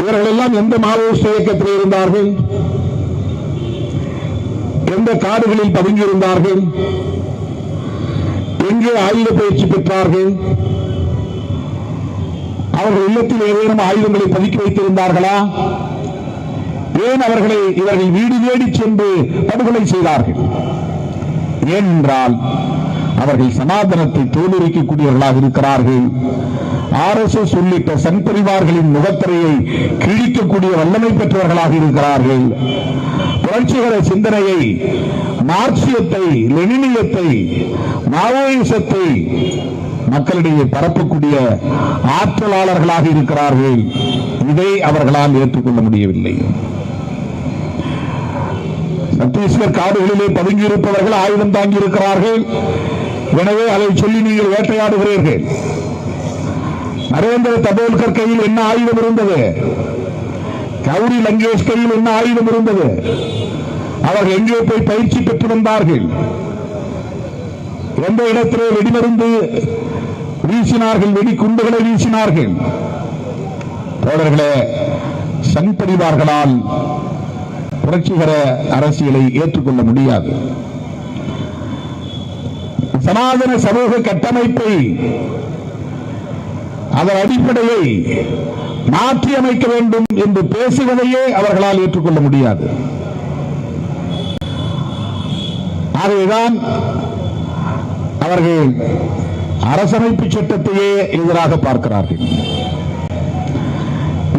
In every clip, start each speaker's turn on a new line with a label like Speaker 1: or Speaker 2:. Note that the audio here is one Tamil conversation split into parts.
Speaker 1: இவர்கள் எல்லாம் எந்த மாவோயிஸ்ட் இயக்கத்தில் இருந்தார்கள்? எந்த காடுகளில் பதுங்கியிருந்தார்கள் எங்கே ஆயுத பயிற்சி பெற்றார்கள்? அவர்கள் இல்லத்தில் ஏதேனும் ஆயுதங்களை பதுக்கி வைத்திருந்தார்களா? ஏன் அவர்களை இவர்கள் வீடு தேடி சென்று படுகொலை செய்தார்கள்? ஏனென்றால் அவர்கள் சனாதனத்தை தோலுரிக்கக்கூடியவர்களாக இருக்கிறார்கள். ஆர் எஸ் எஸ் உள்ளிட்ட சன் பரிவார்களின் முகத்திரையை கிழிக்கக்கூடிய வல்லமை பெற்றவர்களாக இருக்கிறார்கள். புரட்சிகர சிந்தனையை மார்க்சியத்தை லெனினியத்தை மாவோயிசத்தை மக்களிடையே பரப்பக்கூடிய ஆற்றலாளர்களாக இருக்கிறார்கள். இதை அவர்களால் ஏற்றுக்கொள்ள முடியவில்லை. சத்தீஸ்கர் காடுகளிலே பதுங்கி இருப்பவர்கள் ஆயுதம் தாங்கி இருக்கிறார்கள் எனவே அதை சொல்லி நீங்கள் வேட்டையாடுகிறீர்கள். நரேந்திர தபோல்கர் கையில் என்ன ஆயுதம் இருந்தது? கௌரி லங்கேஷ் கையில் என்ன ஆயுதம் இருந்தது? அவர்கள் எங்கே போய் பயிற்சி பெற்று வந்தார்கள் எந்த இடத்திலே வெடிமருந்து வீசினார்கள்? வெடிகுண்டுகளை வீசினார்கள். தோழர்களே சன்படிவார்களால் புரட்சிகர அரசியலை ஏற்றுக்கொள்ள முடியாது. சனாதன சமூக கட்டமைப்பை அதன் அடிப்படையை மாற்றி அமைக்க வேண்டும் என்று பேசுவதையே அவர்களால் ஏற்றுக்கொள்ள முடியாது. ஆகவேதான் அவர்கள் அரசமைப்பு சட்டத்தையே எதிராக பார்க்கிறார்கள்.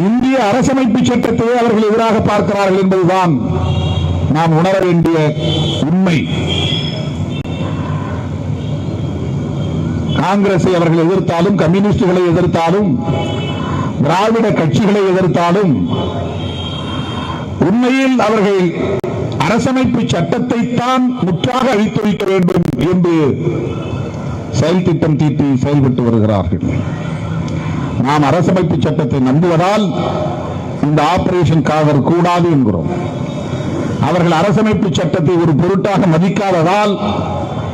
Speaker 1: இந்திய அரசமைப்பு சட்டத்தையே அவர்கள் எதிராக பார்க்கிறார்கள் என்பதுதான் நாம் உணர வேண்டிய உண்மை. காங்கிரஸை அவர்கள் எதிர்த்தாலும் கம்யூனிஸ்டுகளை எதிர்த்தாலும் திராவிட கட்சிகளை எதிர்த்தாலும் உண்மையில் அவர்கள் அரசமைப்பு சட்டத்தை தான் முற்றாக அழித்தொழிக்க வேண்டும் என்று செயல் திட்டம் தீட்டி செயல்பட்டு வருகிறார்கள். நாம் அரசமைப்பு சட்டத்தை நம்புவதால் இந்த ஆபரேஷன் காதர் கூடாது என்கிறோம். அவர்கள் அரசமைப்பு சட்டத்தை ஒரு பொருட்டாக மதிக்காததால்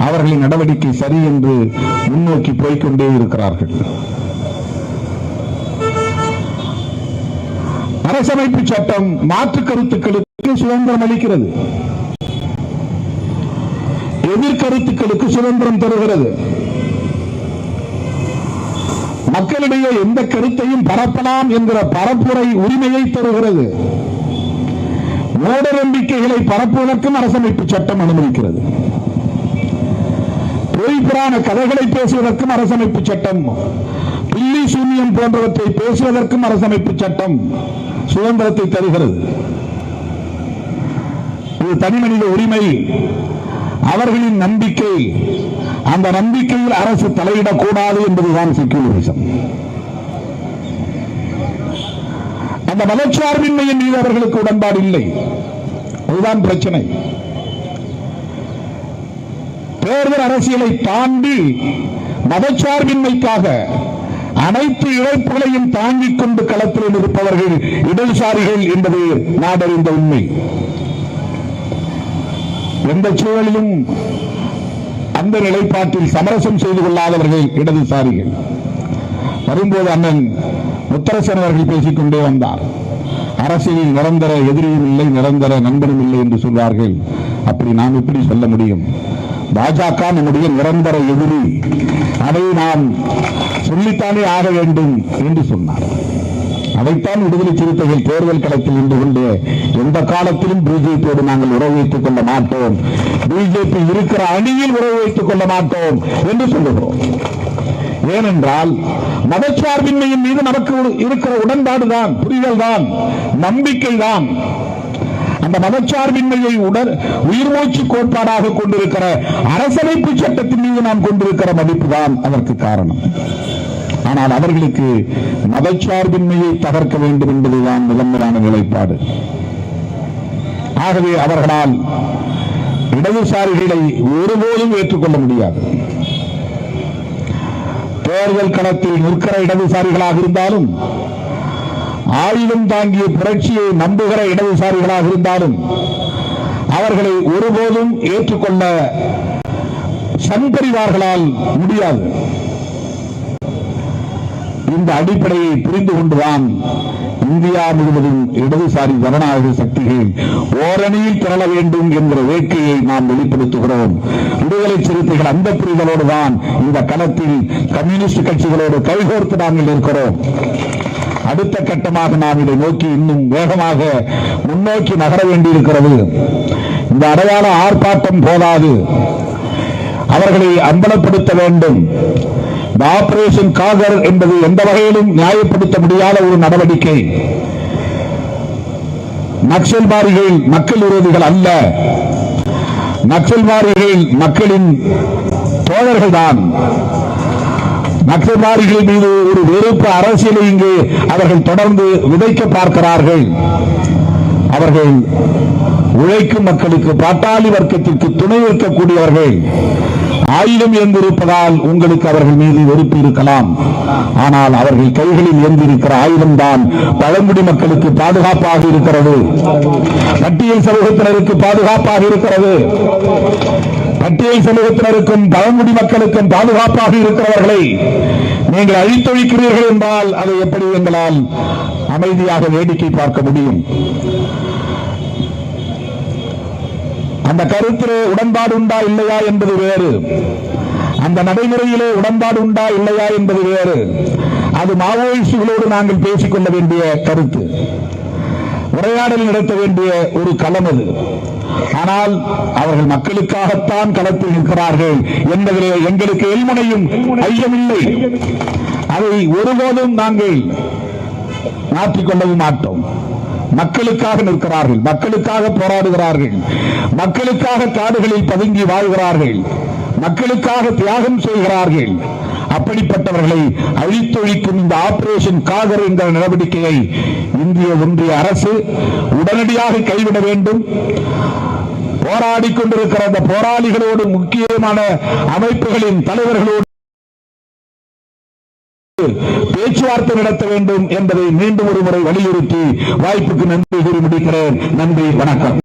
Speaker 1: அவர்களின் நடவடிக்கை சரி என்று முன்னோக்கி போய்க்கொண்டே இருக்கிறார்கள். அரசமைப்பு சட்டம் மாற்று கருத்துக்களுக்கு சுதந்திரம் அளிக்கிறது. எதிர்கருத்துக்களுக்கு சுதந்திரம் தருகிறது. மக்களிடையே எந்த கருத்தையும் பரப்பலாம் என்கிற பரப்புரை உரிமையை தருகிறது. மூட நம்பிக்கைகளை பரப்புவதற்கும் அரசமைப்பு சட்டம் அனுமதிக்கிறது. பொய் புராண கதைகளை பேசுவதற்கும் அரசமைப்பு சட்டம். பில்லி சூன்யம் போன்றவற்றை பேசுவதற்கும் அரசமைப்பு சட்டம் சுதந்திரத்தை தருகிறது. இது தனிமனித உரிமை. அவர்களின் நம்பிக்கை. அந்த நம்பிக்கையில் அரசு தலையிடக்கூடாது என்பதுதான் செக்யூலரிசம் அந்த மதச்சார்பின்மையின் மீது அவர்களுக்கு உடன்பாடு இல்லை. அதுதான் பிரச்சனை. தேர்தல் அரசியலை தாண்டி மதச்சார்பின்மைக்காக அனைத்து இழப்புகளையும் தாங்கிக் கொண்டு களத்தில் இருப்பவர்கள் இடதுசாரிகள் என்பது நாடறிந்த உண்மை. எந்த சூழலிலும் அந்த நிலைப்பாட்டில் சமரசம் செய்து கொள்ளாதவர்கள் இடதுசாரிகள். வரும்போது அண்ணன் முத்தரசன் அவர்கள் பேசிக்கொண்டே வந்தார். அரசியலில் நிரந்தர எதிரியும் இல்லை நிரந்தர நண்பனும் இல்லை என்று சொல்வார்கள். அப்படி நாம் எப்படி சொல்ல முடியும்? பாஜக நம்முடைய நிரந்தர எதிரி. அதை நாம் சொல்லித்தானே ஆக வேண்டும் என்று சொன்னார். அதைத்தான் விடுதலை சிறுத்தைகள் தேர்தல் களத்தில் நின்று கொண்டு எந்த காலத்திலும் பிஜேபியோடு நாங்கள் உறவு வைத்துக் கொள்ள மாட்டோம். பிஜேபி இருக்கிற அணியில் உறவு வைத்துக் கொள்ள மாட்டோம் என்று சொல்லுகிறோம். ஏனென்றால் மதச்சார்பின்மையின் மீது நமக்கு இருக்கிற உடன்பாடு தான் புரிதல் தான் நம்பிக்கை தான் அந்த மதச்சார்பின்மையை உடல் உயிர் மூச்சு கோட்பாடாக கொண்டிருக்கிற அரசமைப்பு சட்டத்தின் மீது நாம் கொண்டிருக்கிற மதிப்பு தான் அதற்கு காரணம். ஆனால் அவர்களுக்கு மதச்சார்பின்மையை தகர்க்க வேண்டும் என்பதுதான் முதன்மையான நிலைப்பாடு. ஆகவே அவர்களால் இடதுசாரிகளை ஒருபோதும் ஏற்றுக்கொள்ள முடியாது. தேர்தல் களத்தில் நிற்கிற இடதுசாரிகளாக இருந்தாலும் ஆயுதம் தாங்கிய புரட்சியை நம்புகிற இடதுசாரிகளாக இருந்தாலும் அவர்களை ஒருபோதும் ஏற்றுக்கொள்ள சன்பரிவார்களால் முடியாது. இந்த அடிப்படையை புரிந்து கொண்டுதான் இந்தியா முழுவதும் இடதுசாரி ஜனநாயக சக்திகள் ஓரணியில் திரள வேண்டும் என்கிற வேட்கையை நாம் வெளிப்படுத்துகிறோம். விடுதலை சிறுத்தைகள் அந்த புரிதலோடு தான் இந்த களத்தில் கம்யூனிஸ்ட் கட்சிகளோடு கைகோர்த்து நாங்கள் இருக்கிறோம் அடுத்த கட்டமாக நாம் இதை நோக்கி இன்னும் வேகமாக முன்னோக்கி நகர வேண்டியிருக்கிறது. இந்த அடையாள ஆர்ப்பாட்டம் போதாது. அவர்களை அம்பலப்படுத்த வேண்டும். இந்த ஆபரேஷன் காகர் என்பது எந்த வகையிலும் நியாயப்படுத்த முடியாத ஒரு நடவடிக்கை. நக்சல்வாதிகள் மக்கள் விரோதிகள் அல்ல. நக்சல்வாதிகள் மக்களின் தோழர்கள் தான் நக்சல்வாதிகள் மீது ஒரு வெறுப்பு அரசியலை இங்கு அவர்கள் தொடர்ந்து விதைக்க பார்க்கிறார்கள். அவர்கள் உழைக்கும் மக்களுக்கு பாட்டாளி வர்க்கத்திற்கு துணை இருக்கக்கூடியவர்கள் ஆயுதம் ஏந்திருப்பதால் உங்களுக்கு அவர்கள் மீது வெறுப்பு இருக்கலாம். ஆனால் அவர்கள் கைகளில் ஏந்திருக்கிற ஆயுதம்தான் பழங்குடி மக்களுக்கு பாதுகாப்பாக இருக்கிறது. பட்டியல் சமூகத்தினருக்கு பாதுகாப்பாக இருக்கிறது. பட்டியல் சமூகத்தினருக்கும் பழங்குடி மக்களுக்கும் பாதுகாப்பாக இருக்கிறவர்களை நீங்கள் அழித்தொழிக்கிறீர்கள் என்றால் அதை எப்படி எங்களால் அமைதியாக வேடிக்கை பார்க்க முடியும். அந்த கருத்திலே உடன்பாடு உண்டா இல்லையா என்பது வேறு. அந்த நடைமுறையிலே உடன்பாடு உண்டா இல்லையா என்பது வேறு. அது மாவோயிஸ்டுகளோடு நாங்கள் பேசிக்கொள்ள வேண்டிய கருத்து. உரையாடல் நடத்த வேண்டிய ஒரு களம் அது. ஆனால் அவர்கள் மக்களுக்காகத்தான் களத்தில் நிற்கிறார்கள் என்பதிலே எங்களுக்கு எல்முனையும் ஐயமில்லை. அதை ஒருபோதும் நாங்கள் மாற்றிக்கொள்ளவும் மாட்டோம். மக்களுக்காக நிற்கிறார்கள் மக்களுக்காக போராடுகிறார்கள் மக்களுக்காக காடுகளில் பதுங்கி வாழ்கிறார்கள் மக்களுக்காக தியாகம் செய்கிறார்கள். அப்படிப்பட்டவர்களை அழித்தொழிக்கும் இந்த ஆபரேஷன் காகர் என்ற நடவடிக்கையை இந்திய ஒன்றிய அரசு உடனடியாக கைவிட வேண்டும். போராடி கொண்டிருக்கிற அந்த போராளிகளோடு முக்கியமான அமைப்புகளின் தலைவர்களோடு பேச்சுவார்த்தை நடத்த வேண்டும் என்பதை மீண்டும் ஒரு முறை வலியுறுத்தி வாய்ப்புக்கு நன்றி கூறி முடிக்கிறேன். நன்றி வணக்கம்.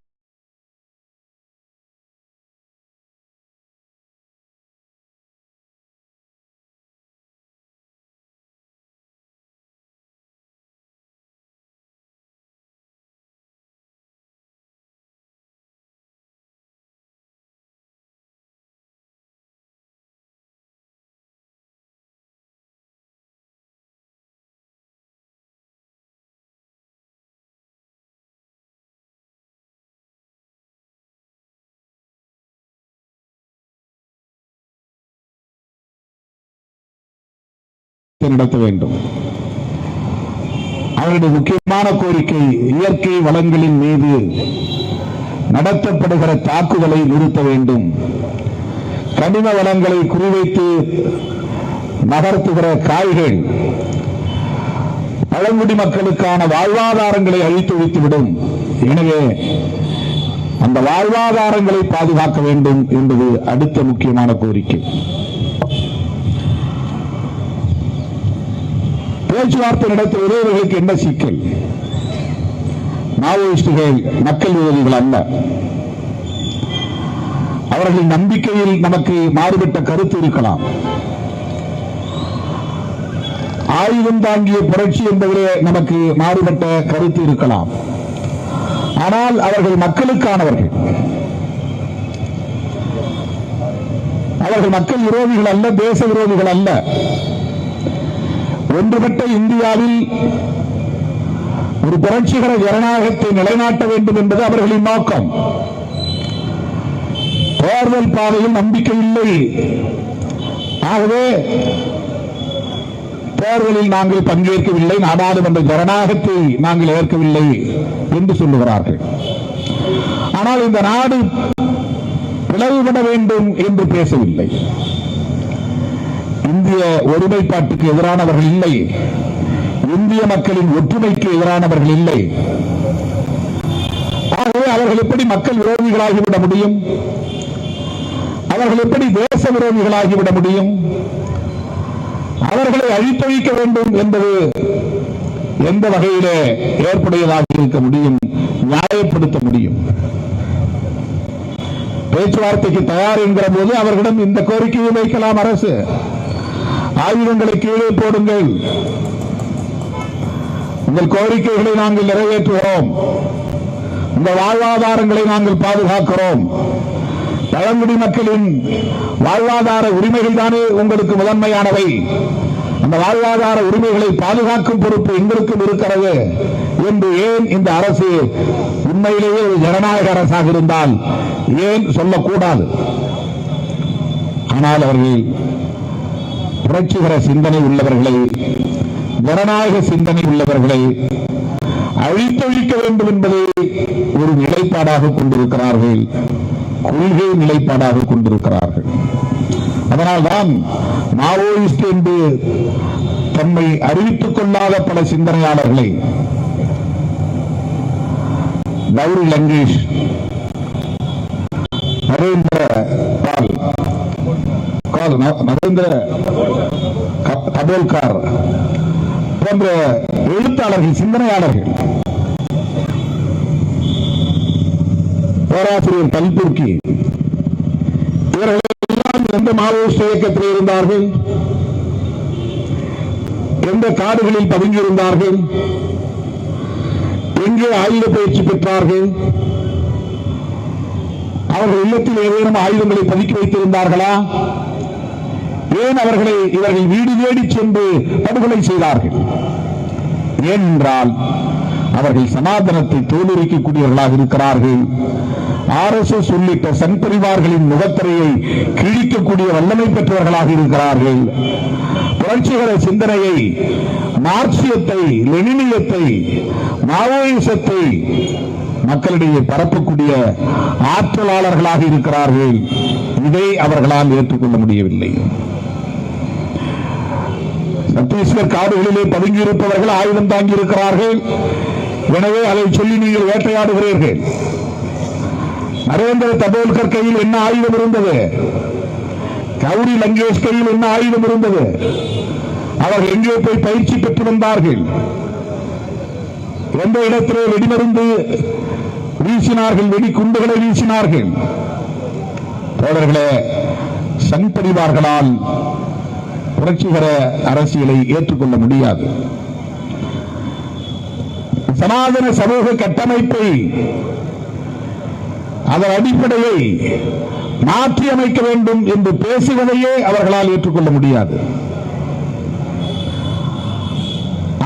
Speaker 1: நடத்த வேண்டும். அவருடைய முக்கியமான கோரிக்கை இயற்கை வளங்களின் மீது நடத்தப்படுகிற தாக்குதலை நிறுத்த வேண்டும். கனிம வளங்களை குறிவைத்து நகர்த்துகிற காய்கள் பழங்குடி மக்களுக்கான வாழ்வாதாரங்களை அழித்தொழித்துவிடும் எனவே அந்த வாழ்வாதாரங்களை பாதுகாக்க வேண்டும் என்பது அடுத்த முக்கியமான கோரிக்கை. பேச்சுவார்த்தை நடத்த இவர்களுக்கு என்ன சிக்கல்? மாவோயிஸ்டுகள் மக்கள் விரோதிகள் அல்ல. அவர்கள் நம்பிக்கையில் நமக்கு மாறுபட்ட கருத்து இருக்கலாம். ஆயுதம் தாங்கிய புரட்சி என்பதிலே நமக்கு மாறுபட்ட கருத்து இருக்கலாம். ஆனால் அவர்கள் மக்களுக்கானவர்கள். அவர்கள் மக்கள் விரோதிகள் அல்ல தேச விரோதிகள் அல்ல. ஒன்றுபட்ட இந்தியாவில் ஒரு புரட்சிகர ஜனநாயகத்தை நிலைநாட்ட வேண்டும் என்பது அவர்களின் நோக்கம். தேர்தல் பாதையில் நம்பிக்கை இல்லை. ஆகவே தேர்தலில் நாங்கள் பங்கேற்கவில்லை. நாடாளுமன்ற ஜனநாயகத்தை நாங்கள் ஏற்கவில்லை என்று சொல்லுகிறார்கள். ஆனால் இந்த நாடு பிளவுபட வேண்டும் என்று பேசவில்லை. இந்திய ஒருமைப்பாட்டுக்கு எதிரானவர்கள் இல்லை. இந்திய மக்களின் ஒற்றுமைக்கு எதிரானவர்கள் இல்லை. ஆகவே அவர்கள் எப்படி மக்கள் விரோதிகளாகிவிட முடியும்? அவர்கள் எப்படி தேச விரோதிகளாகிவிட முடியும்? அவர்களை அழித்தொழிக்க வேண்டும் என்பது எந்த வகையிலே ஏற்புடையதாக இருக்க முடியும்? நியாயப்படுத்த முடியும். பேச்சுவார்த்தைக்கு தயார் என்கிற போது அவர்களிடம் இந்த கோரிக்கையை வைக்கலாம் அரசு. ஆயுதங்களை கீழே போடுங்கள். உங்கள் கோரிக்கைகளை நாங்கள் நிறைவேற்றுகிறோம். உங்கள் வாழ்வாதாரங்களை நாங்கள் பாதுகாக்கிறோம். பழங்குடி மக்களின் வாழ்வாதார உரிமைகள் தானே உங்களுக்கு முதன்மையானவை. அந்த வாழ்வாதார உரிமைகளை பாதுகாக்கும் பொறுப்பு எங்களுக்கும் இருக்கிறது என்று ஏன் இந்த அரசு உண்மையிலேயே ஒரு ஜனநாயக அரசாக இருந்தால் ஏன் சொல்லக்கூடாது? ஆனால் அவர்கள் புரட்சிகர சிந்தனை உள்ளவர்களை ஜனநாயக சிந்தனை உள்ளவர்களை அழித்தொழிக்க வேண்டும் என்பதை ஒரு நிலைப்பாடாக கொண்டிருக்கிறார்கள் கொள்கை நிலைப்பாடாக கொண்டிருக்கிறார்கள். அதனால்தான் மாவோயிஸ்ட் என்று தம்மை அறிவித்துக் கொள்ளாத பல சிந்தனையாளர்களை கௌரி லங்கேஷ் நரேந்திர கால் ந- நரேந்திர க- போன்ற எழுத்தாளர்கள் சிந்தனையாளர்கள். பேராசிரியர் கல்புர்கி இவர்களெல்லாம் எந்த மாவோயிஸ்ட் இயக்கத்தில் இருந்தார்கள்? எந்த காடுகளில் பதுங்கியிருந்தார்கள் எங்கே ஆயுத பயிற்சி பெற்றார்கள்? அவர்கள் இல்லத்தில் ஏதேனும் ஆயுதங்களை பதுக்கி வைத்திருந்தார்களா? ஏன் அவர்களை இவர்கள் வீடு தேடி சென்று படுகொலை செய்தார்கள்? ஏனென்றால் அவர்கள் சனாதனத்தை தோலுரிக்கக்கூடியவர்களாக இருக்கிறார்கள். ஆர் எஸ் எஸ் உள்ளிட்ட சன் பரிவார்களின் முகத்திரையை கிழிக்கக்கூடிய வல்லமை பெற்றவர்களாக இருக்கிறார்கள். புரட்சிகர சிந்தனையை மார்க்சியத்தை லெனினியத்தை மாவோயிசத்தை மக்களிடையே பரப்பக்கூடிய ஆற்றலாளர்களாக இருக்கிறார்கள். இதை அவர்களால் ஏற்றுக்கொள்ள முடியவில்லை. சத்தீஸ்கர் காடுகளிலே பதுங்கியிருப்பவர்கள் ஆயுதம் தாங்கி இருக்கிறார்கள் எனவே அதை சொல்லி நீங்கள் வேட்டையாடுகிறீர்கள். நரேந்திர தபோல்கர் கையில் என்ன ஆயுதம் இருந்தது? கௌரி லங்கேஷ் கையில் என்ன ஆயுதம் இருந்தது? அவர்கள் எங்கே போய் பயிற்சி பெற்று வந்தார்கள். எந்த இடத்திலே வெடிமருந்து வீசினார்கள் வெடி குண்டுகளை வீசினார்கள். தோழர்களே சங் புரட்சிகர அரசியலை ஏற்றுக்கொள்ள முடியாது. சனாதன சமூக கட்டமைப்பை அதன் அடிப்படையை மாற்றி அமைக்க வேண்டும் என்று பேசுவதையே அவர்களால் ஏற்றுக்கொள்ள முடியாது.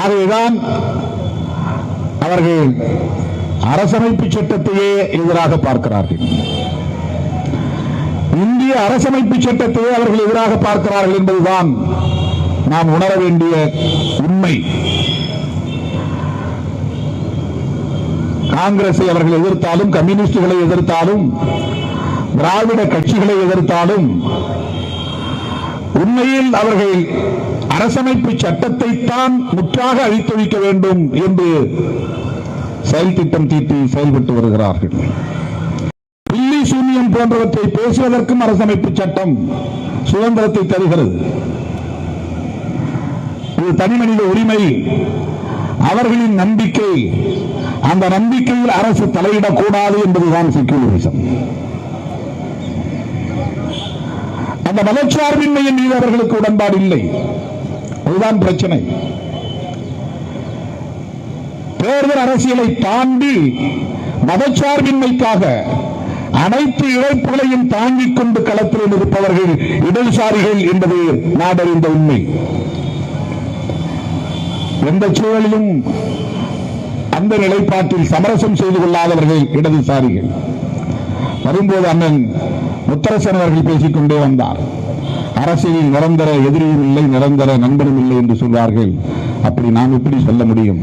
Speaker 1: ஆகவேதான் அவர்கள் அரசமைப்பு சட்டத்தையே எதிராக பார்க்கிறார்கள். இந்திய அரசமைப்பு சட்டத்தையே அவர்கள் எதிராக பார்க்கிறார்கள் என்பதுதான் நாம் உணர வேண்டிய உண்மை. காங்கிரஸை அவர்கள் எதிர்த்தாலும் கம்யூனிஸ்டுகளை எதிர்த்தாலும் திராவிட கட்சிகளை எதிர்த்தாலும் உண்மையில் அவர்கள் அரசமைப்பு சட்டத்தை தான் முற்றாக அழித்தொழிக்க வேண்டும் என்று செயல் திட்டம் தீட்டி செயல்பட்டு வருகிறார்கள். பில்லி சூன்யம் போன்றவற்றை பேசுவதற்கும் அரசமைப்பு சட்டம் சுதந்திரத்தை தருகிறது. இது தனிமனித உரிமை. அவர்களின் நம்பிக்கை. அந்த நம்பிக்கையில் அரசு தலையிடக்கூடாது என்பதுதான் செக்யூலரிசம் அந்த மதச்சார்பின்மையின் மீது அவர்களுக்கு உடன்பாடு இல்லை. அதுதான் பிரச்சனை. தேர்தல் அரசியலை தாண்டி மதச்சார்பின்மைக்காக அனைத்து இழப்புகளையும் தாங்கிக் கொண்டு களத்தில் இருப்பவர்கள் இடதுசாரிகள் என்பது நாடறிந்த உண்மை. எந்த சூழலிலும் அந்த நிலைப்பாட்டில் சமரசம் செய்து கொள்ளாதவர்கள் இடதுசாரிகள். வரும்போது அண்ணன் முத்தரசன் அவர்கள் பேசிக்கொண்டே வந்தார். அரசியலில் நிரந்தர எதிரியும் இல்லை நிரந்தர நண்பனும் இல்லை என்று சொல்வார்கள். அப்படி நாம் எப்படி சொல்ல முடியும்?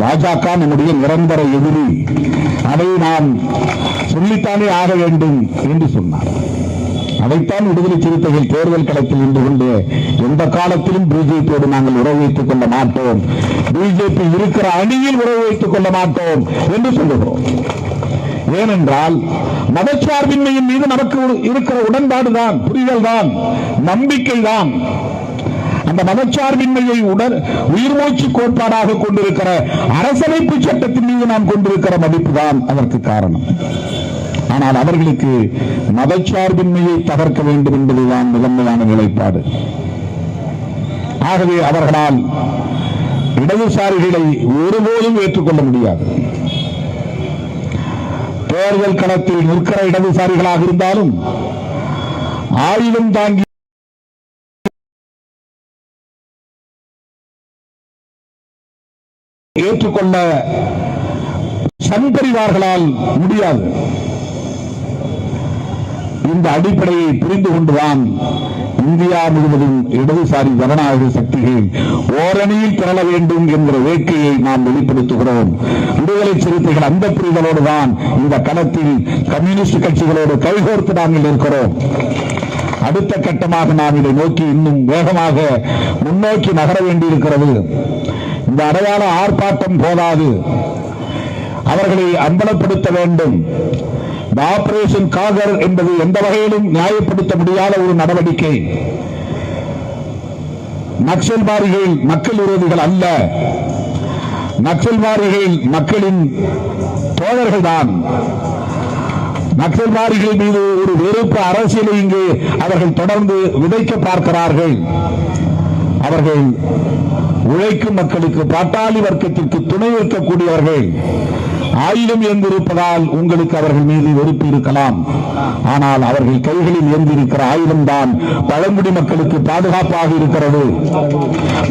Speaker 1: பாஜக நம்முடைய நிரந்தர எதிரி. அதை நாம் சொல்லித்தானே ஆக வேண்டும் என்று சொன்னார். அதைத்தான் விடுதலை சிறுத்தைகள் தேர்தல் களத்தில் நின்று கொண்டு எந்த காலத்திலும் பிஜேபியோடு நாங்கள் உறவு வைத்துக் கொள்ள மாட்டோம். பிஜேபி இருக்கிற அணியில் உறவு வைத்துக் கொள்ள மாட்டோம் என்று சொல்லுகிறோம். ஏனென்றால் மதச்சார்பின்மையின் மீது நமக்கு இருக்கிற உடன்பாடு தான் புரிதல் தான் நம்பிக்கை தான் அந்த மதச்சார்பின்மையை உடல் உயிர் மூச்சு கோட்பாடாக கொண்டிருக்கிற அரசமைப்பு சட்டத்தின் மீது நாம் கொண்டிருக்கிற மதிப்பு தான் அதற்கு காரணம். ஆனால் அவர்களுக்கு மதச்சார்பின்மையை தகர்க்க வேண்டும் என்பதுதான் முதன்மையான நிலைப்பாடு. ஆகவே அவர்களால் இடதுசாரிகளை ஒருபோதும் ஏற்றுக்கொள்ள முடியாது. தேர்தல் களத்தில் நிற்கிற இடதுசாரிகளாக இருந்தாலும் ஆயுதம் தாங்கி ஏற்றுக்கொள்ள சன்பரிவார்களால் முடியாது. இந்த அடிப்படையை புரிந்து கொண்டுதான் இந்தியா முழுவதும் இடதுசாரி ஜனநாயக சக்திகள் ஓரணியில் திரள வேண்டும் என்கிற வேட்கையை நாம் வெளிப்படுத்துகிறோம். விடுதலை சிறுத்தைகள் அந்த புரிதலோடு தான் இந்த களத்தில் கம்யூனிஸ்ட் கட்சிகளோடு கைகோர்த்து நாங்கள் இருக்கிறோம். அடுத்த கட்டமாக நாம் இதை நோக்கி இன்னும் வேகமாக முன்னோக்கி நகர வேண்டியிருக்கிறது. இந்த அடையாள ஆர்ப்பாட்டம் போதாது. அவர்களை அம்பலப்படுத்த வேண்டும். இந்த ஆபரேஷன் காகர் என்பது எந்த வகையிலும் நியாயப்படுத்த முடியாத ஒரு நடவடிக்கை. நக்சல்வாதிகள் மக்கள் விரோதிகள் அல்ல. நக்சல்வாதிகள் மக்களின் தோழர்கள் தான் நக்சல்வாதிகள் மீது ஒரு வெறுப்பு அரசியலை இங்கு அவர்கள் தொடர்ந்து விதைக்க பார்க்கிறார்கள். அவர்கள் உழைக்கும் மக்களுக்கு பாட்டாளி வர்க்கத்திற்கு துணை இருக்கக்கூடியவர்கள் ஆயுதம் ஏந்திருப்பதால் உங்களுக்கு அவர்கள் மீது வெறுப்பு இருக்கலாம். ஆனால் அவர்கள் கைகளில் ஏந்திருக்கிற ஆயுதம் தான் பழங்குடி மக்களுக்கு பாதுகாப்பாக இருக்கிறது.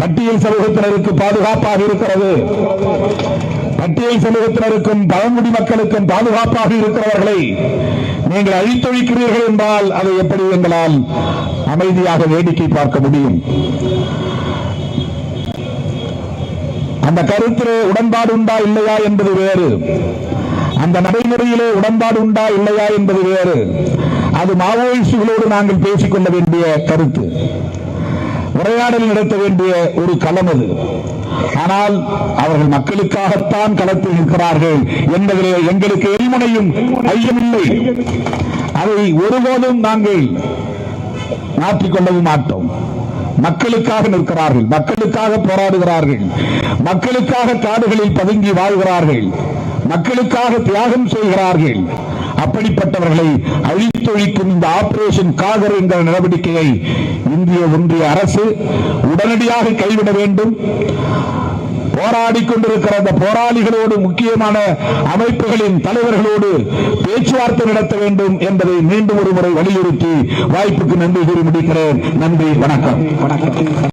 Speaker 1: பட்டியல் சமூகத்தினருக்கு பாதுகாப்பாக இருக்கிறது. பட்டியல் சமூகத்தினருக்கும் பழங்குடி மக்களுக்கும் பாதுகாப்பாக இருக்கிறவர்களை நீங்கள் அழித்தொழிக்கிறீர்கள் என்றால் அதை எப்படி எங்களால் அமைதியாக வேடிக்கை பார்க்க முடியும்? அந்த கருத்திலே உடன்பாடு உண்டா இல்லையா என்பது வேறு. அந்த நடைமுறையிலே உடன்பாடு உண்டா இல்லையா என்பது வேறு. அது மாவோயிஸ்டுகளோடு நாங்கள் பேசிக்கொள்ள வேண்டிய கருத்து. உரையாடல் நடத்த வேண்டிய ஒரு களம் அது. ஆனால் அவர்கள் மக்களுக்காகத்தான் களத்தில் நிற்கிறார்கள் என்பதிலே எங்களுக்கு எரிமுனையும் ஐயமில்லை. அதை ஒருபோதும் நாங்கள் மாற்றிக்கொள்ளவும் மாட்டோம். மக்களுக்காக நிற்கிறார்கள் மக்களுக்காக போராடுகிறார்கள் மக்களுக்காக காடுகளில் பதுங்கி வாழ்கிறார்கள் மக்களுக்காக தியாகம் செய்கிறார்கள். அப்படிப்பட்டவர்களை அழித்தொழிக்கும் இந்த ஆபரேஷன் காதர் என்ற நடவடிக்கையை இந்திய ஒன்றிய அரசு உடனடியாக கைவிட வேண்டும். போராடிக் கொண்டிருக்கிற அந்த போராளிகளோடு முக்கியமான அமைப்புகளின் தலைவர்களோடு பேச்சுவார்த்தை நடத்த வேண்டும் என்பதை மீண்டும் ஒரு முறை வலியுறுத்தி வாய்ப்புக்கு நன்றி கூறி முடிக்கிறேன். நன்றி வணக்கம்.